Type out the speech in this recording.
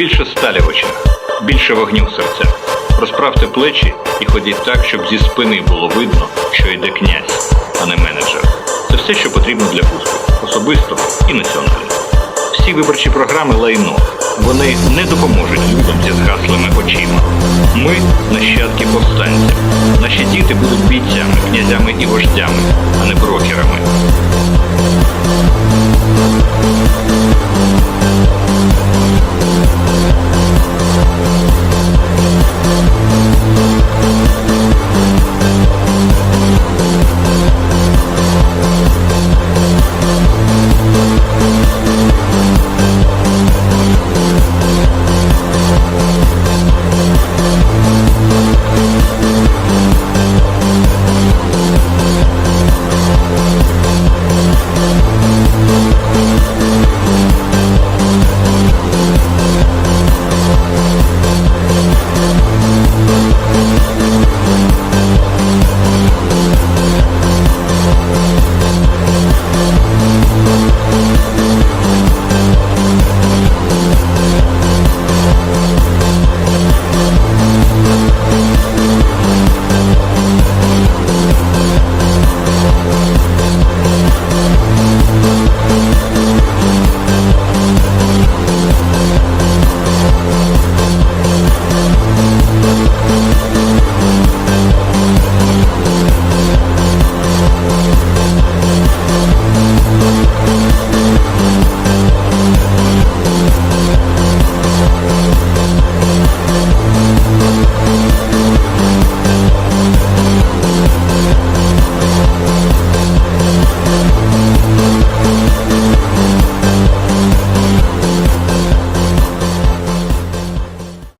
Більше сталі в очах, більше вогню в серцях. Розправте плечі і ходіть так, щоб зі спини було видно, що йде князь, а не менеджер. Це все, що потрібно для успіху, особистого і національного. Всі виборчі програми лайно. Вони не допоможуть людям зі згаслими очима. Ми нащадки повстанців. Наші діти будуть бійцями, князями і вождями, а не брокерами.